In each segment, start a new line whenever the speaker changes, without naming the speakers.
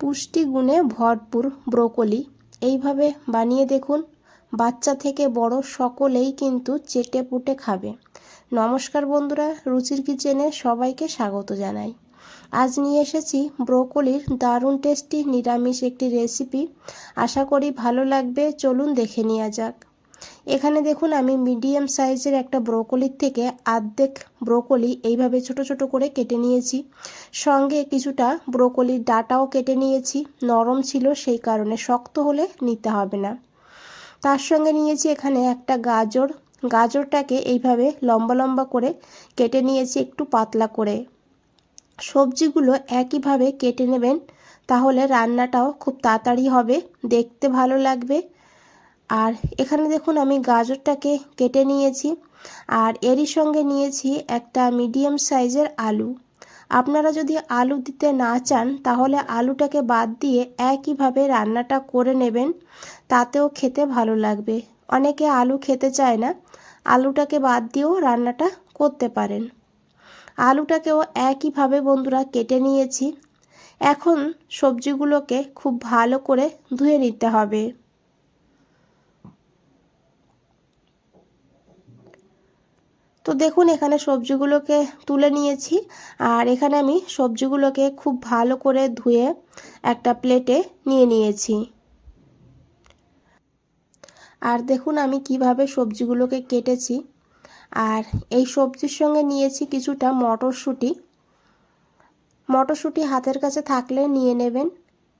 পুষ্টিগুণে ভরপুর ব্রোকলি। এইভাবে বানিয়ে দেখুন, বাচ্চা থেকে বড় সকলেই কিন্তু চেটে পুটে খাবে। নমস্কার বন্ধুরা, রুচির কিচেনে সবাইকে স্বাগত জানাই। আজ নিয়ে এসেছি ব্রোকলির দারুণ টেস্টি নিরামিষ একটি রেসিপি। আশা করি ভালো লাগবে, চলুন দেখে নেওয়া যাক। এখানে দেখুন আমি মিডিয়াম সাইজের একটা ব্রোকলির থেকে আর্ধেক ব্রোকলি এইভাবে ছোট ছোট করে কেটে নিয়েছি। সঙ্গে কিছুটা ব্রোকলির ডাটাও কেটে নিয়েছি। নরম ছিল সেই কারণে শক্ত হলে নিতে হবে না। তার সঙ্গে নিয়েছি এখানে একটা গাজর। গাজরটাকে এইভাবে লম্বা লম্বা করে কেটে নিয়েছি একটু পাতলা করে। সবজিগুলো একইভাবে কেটে নেবেন, তাহলে রান্নাটাও খুব তাড়াতাড়ি হবে, দেখতে ভালো লাগবে। আর এখানে দেখুন আমি গাজরটাকে কেটে নিয়েছি আর এরই সঙ্গে নিয়েছি একটা মিডিয়াম সাইজের আলু। আপনারা যদি আলু দিতে না চান, তাহলে আলুটাকে বাদ দিয়ে একইভাবে রান্নাটা করে নেবেন, তাতেও খেতে ভালো লাগবে। অনেকে আলু খেতে চায় না, আলুটাকে বাদ দিয়েও রান্নাটা করতে পারেন। আলুটাকেও একইভাবে বন্ধুরা কেটে নিয়েছি। এখন সবজিগুলোকে খুব ভালো করে ধুয়ে নিতে হবে। তো দেখুন, এখানে সবজিগুলোকে তুলে নিয়েছি। আর এখানে আমি সবজিগুলোকে খুব ভালো করে ধুয়ে একটা প্লেটে নিয়ে নিয়েছি। আর দেখুন, আমি কীভাবে সবজিগুলোকে কেটেছি। আর এই সবজির সঙ্গে নিয়েছি কিছুটা মটরশুঁটি। মটরশুঁটি হাতের কাছে থাকলে নিয়ে নেবেন।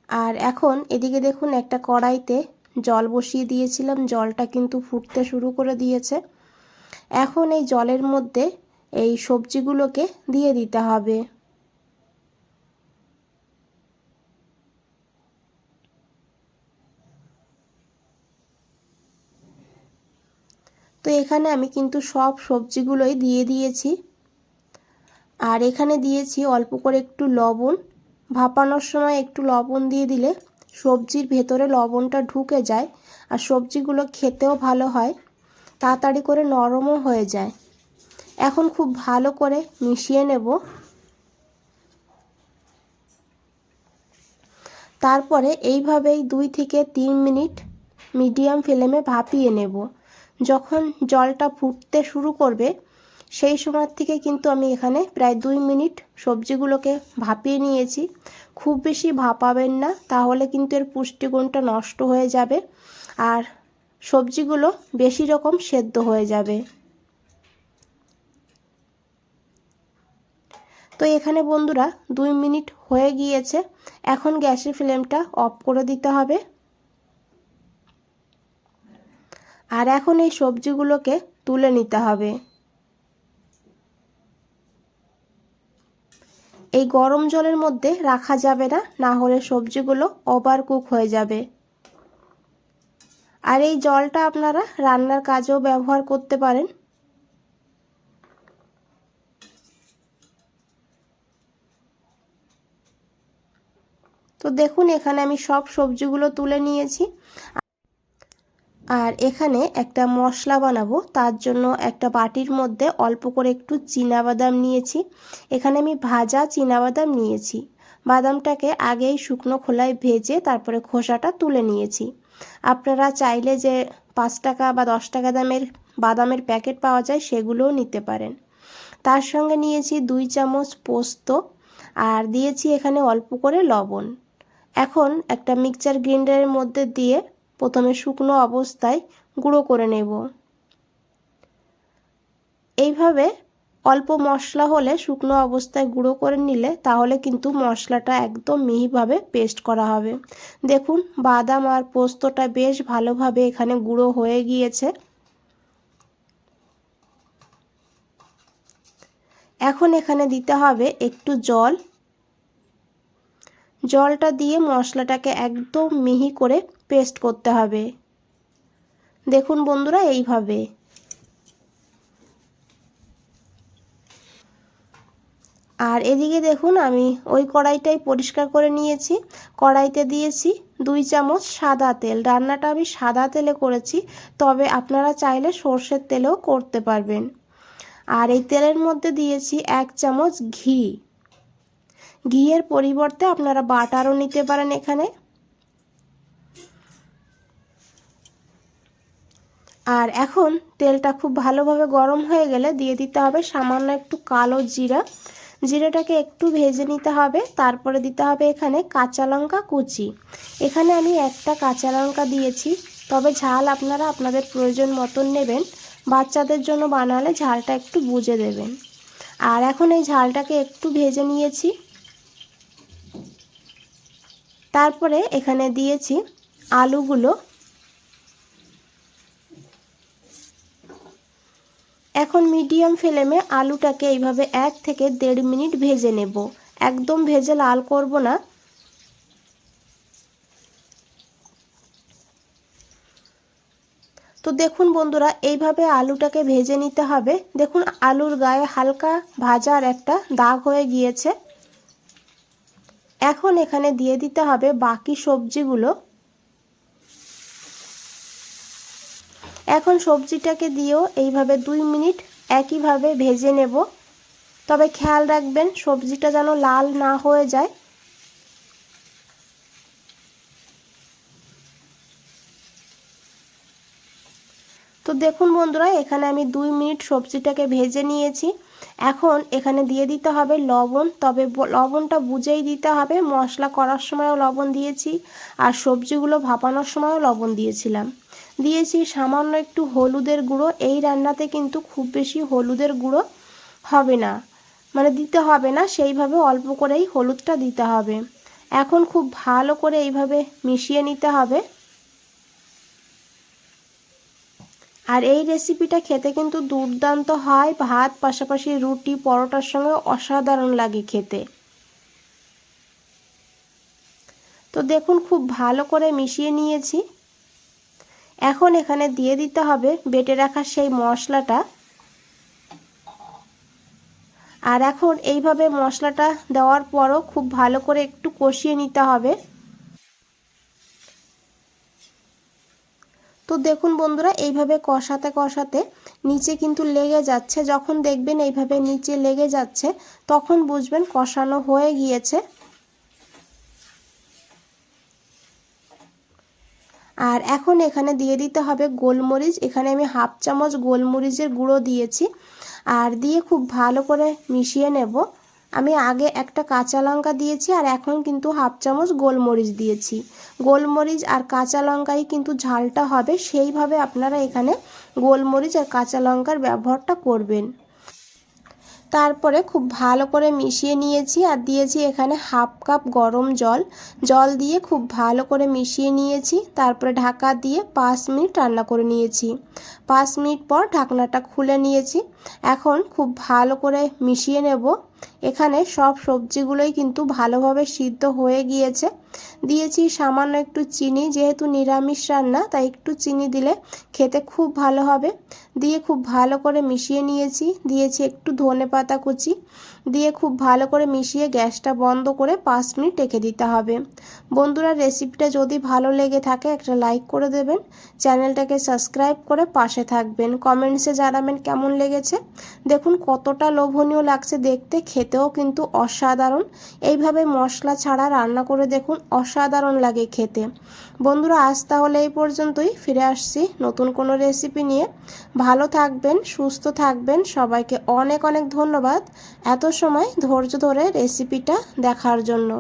আর এখন এদিকে দেখুন, একটা কড়াইতে জল বসিয়ে দিয়েছিলাম। জলটা কিন্তু ফুটতে শুরু করে দিয়েছে। এখন এই জলের মধ্যে এই সবজিগুলোকে দিয়ে দিতে হবে। তো এখানে আমি কিন্তু সব সবজিগুলোই দিয়ে দিয়েছি। আর এখানে দিয়েছি অল্প করে একটু লবণ। ভাপানোর সময় একটু লবণ দিয়ে দিলে সবজির ভেতরে লবণটা ঢুকে যায় আর সবজিগুলো খেতেও ভালো হয়। তাড়াতাড়ি করে নরমও হয়ে যায়। এখন খুব ভালো করে মিশিয়ে নেব। তারপরে এইভাবেই দুই থেকে তিন মিনিট মিডিয়াম ফ্লেমে ভাপিয়ে নেব। যখন জলটা ফুটতে শুরু করবে, সেই সময় থেকে কিন্তু আমি এখানে প্রায় দুই মিনিট সবজিগুলোকে ভাপিয়ে নিয়েছি। খুব বেশি ভাপাবেন না, তাহলে কিন্তু এর পুষ্টিগুণটা নষ্ট হয়ে যাবে। আর সবজিগুলো বেশি রকম সেদ্ধ হয়ে যাবে। তো এখানে বন্ধুরা দুই মিনিট হয়ে গিয়েছে। এখন গ্যাসের ফ্লেমটা অফ করে দিতে হবে। আর এখন এই সবজিগুলোকে তুলে নিতে হবে। এই গরম জলের মধ্যে রাখা যাবে না না হলে সবজিগুলো ওভার কুক হয়ে যাবে। আর এই জলটা আপনারা রান্নার কাজেও ব্যবহার করতে পারেন। তো দেখুন, এখানে আমি সব সবজিগুলো তুলে নিয়েছি। আর এখানে একটা মশলা বানাবো, তার জন্য একটা বাটির মধ্যে অল্প করে একটু বাদাম নিয়েছি। এখানে আমি ভাজা বাদাম নিয়েছি। বাদামটাকে আগেই শুকনো খোলায় ভেজে তারপরে খোসাটা তুলে নিয়েছি। আপনারা চাইলে যে পাঁচ টাকা বা দশ টাকা দামের বাদামের প্যাকেট পাওয়া যায় সেগুলোও নিতে পারেন। তার সঙ্গে নিয়েছি দুই চামচ পোস্ত আর দিয়েছি এখানে অল্প করে লবণ। এখন একটা মিক্সচার গ্রাইন্ডারের মধ্যে দিয়ে প্রথমে শুকনো অবস্থায় গুঁড়ো করে নেব। এইভাবে অল্প মশলা হলে শুকনো অবস্থায় গুঁড়ো করে নিলে তাহলে কিন্তু মশলাটা একদম মিহিভাবে পেস্ট করা হবে। দেখুন, বাদাম আর পোস্তটা বেশ ভালোভাবে এখানে গুঁড়ো হয়ে গিয়েছে। এখন এখানে দিতে হবে একটু জল। জলটা দিয়ে মশলাটাকে একদম মিহি করে পেস্ট করতে হবে। দেখুন বন্ধুরা, এইভাবে। আর এদিকে দেখুন, আমি ওই কড়াইটাই পরিষ্কার করে নিয়েছি। কড়াইতে দিয়েছি দুই চামচ সাদা তেল। রান্নাটা আমি সাদা তেলে করেছি, তবে আপনারা চাইলে সর্ষের তেলেও করতে পারবেন। আর এই তেলের মধ্যে দিয়েছি এক চামচ ঘি। ঘিয়ের পরিবর্তে আপনারা বাটারও নিতে পারেন এখানে। আর এখন তেলটা খুব ভালোভাবে গরম হয়ে গেলে দিয়ে দিতে হবে সামান্য একটু কালো জিরা। জিরাটাকে একটু ভেজে নিতে হবে, তারপরে দিতে হবে এখানে কাঁচা লঙ্কা কুচি। এখানে আমি একটা কাঁচা লঙ্কা দিয়েছি, তবে ঝাল আপনারা আপনাদের প্রয়োজন মতন নেবেন, বাচ্চাদের জন্য বানালে ঝালটা একটু বুঝে দেবেন। আর এখন এই ঝালটাকে একটু ভেজে নিয়েছি। তারপরে এখানে দিয়েছি আলুগুলো। এখন মিডিয়াম ফ্লেমে আলুটাকে এইভাবে এক থেকে দেড় মিনিট ভেজে নেব। একদম ভেজে লাল করব না। তো দেখুন বন্ধুরা, এইভাবে আলুটাকে ভেজে নিতে হবে। দেখুন, আলুর গায়ে হালকা ভাজার একটা দাগ হয়ে গিয়েছে। এখন এখানে দিয়ে দিতে হবে বাকি সবজিগুলো। এখন সবজিটাকে দিয়েও এইভাবে দুই মিনিট একইভাবে ভেজে নেব। তবে খেয়াল রাখবেন, সবজিটা যেন লাল না হয়ে যায়। তো দেখুন বন্ধুরা, এখানে আমি দুই মিনিট সবজিটাকে ভেজে নিয়েছি। এখন এখানে দিয়ে দিতে হবে লবণ, তবে লবণটা বুঝেই দিতে হবে। মশলা করার সময়ও লবণ দিয়েছি, আর সবজিগুলো ভাপানোর সময়ও লবণ দিয়েছিলাম। দিয়েছি, সামান্য একটু হলুদের গুঁড়ো। এই রান্নাতে কিন্তু খুব বেশি হলুদের গুঁড়ো হবে না। মানে দিতে হবে না, সেইভাবে অল্প করেই হলুদটা দিতে হবে। এখন খুব ভালো করে এইভাবে মিশিয়ে নিতে হবে। আর এই রেসিপিটা খেতে কিন্তু দুর্দান্ত হয়। ভাত, পাশাপাশি রুটি, পরোটার সঙ্গে অসাধারণ লাগে খেতে। তো দেখুন, খুব ভালো করে মিশিয়ে নিয়েছি। এখন এখানে দিয়ে দিতে হবে, বেটে রাখা সেই মশলাটা। আর এখন এইভাবে মশলাটা দেওয়ার পরও খুব ভালো করে একটু কষিয়ে নিতে হবে। তো দেখুন বন্ধুরা, এইভাবে কষাতে কষাতে নিচে কিন্তু লেগে যাচ্ছে। যখন দেখবেন এইভাবে নিচে লেগে যাচ্ছে, তখন বুঝবেন কষানো হয়ে গিয়েছে। আর এখন এখানে দিয়ে দিতে হবে গোলমরিচ। এখানে আমি হাফ চামচ গোলমরিচের গুঁড়ো দিয়েছি। আর দিয়ে খুব ভালো করে মিশিয়ে নেব। আমি আগে একটা কাঁচা লঙ্কা দিয়েছি আর এখন কিন্তু হাফ চামচ গোলমরিচ দিয়েছি। গোলমরিচ আর কাঁচা লঙ্কাই কিন্তু ঝালটা হবে। সেইভাবে আপনারা এখানে গোলমরিচ আর কাঁচা লঙ্কার ব্যবহারটা করবেন। তারপরে খুব ভালো করে মিশিয়ে নিয়েছি আর দিয়েছি এখানে হাফ কাপ গরম জল। জল দিয়ে খুব ভালো করে মিশিয়ে নিয়েছি, তারপরে ঢাকা দিয়ে পাঁচ মিনিট রান্না করে নিয়েছি। পাঁচ মিনিট পর ঢাকনাটা খুলে নিয়েছি। এখন খুব ভালো করে মিশিয়ে নেব। এখানে সব সবজিগুলোই কিন্তু ভালোভাবে সিদ্ধ হয়ে গিয়েছে। দিয়েছি সামান্য একটু চিনি, যেহেতু নিরামিষ রান্না, তাই একটু চিনি দিলে খেতে খুব ভালো হবে। দিয়ে খুব ভালো করে মিশিয়ে নিয়েছি। দিয়েছি একটু ধনে পাতা কুচি। দিয়ে খুব ভালো করে মিশিয়ে গ্যাসটা বন্ধ করে পাঁচ মিনিট রেখে দিতে হবে। বন্ধুরা, রেসিপিটা যদি ভালো লেগে থাকে, একটা লাইক করে দেবেন। চ্যানেলটাকে সাবস্ক্রাইব করে পাশে থাকবেন। কমেন্টসে জানাবেন কেমন লেগেছে। দেখুন কতটা লোভনীয় লাগছে দেখতে। খেতেও কিন্তু অসাধারণ। এইভাবে মশলা ছাড়া রান্না করে দেখুন অসাধারণ লাগে খেতে। বন্ধুরা, আজ তাহলে এই পর্যন্তই। ফিরে আসছি নতুন কোনো রেসিপি নিয়ে। ভালো থাকবেন, সুস্থ থাকবেন। সবাইকে অনেক অনেক ধন্যবাদ এত সময় ধৈর্য ধরে রেসিপিটা দেখার জন্য।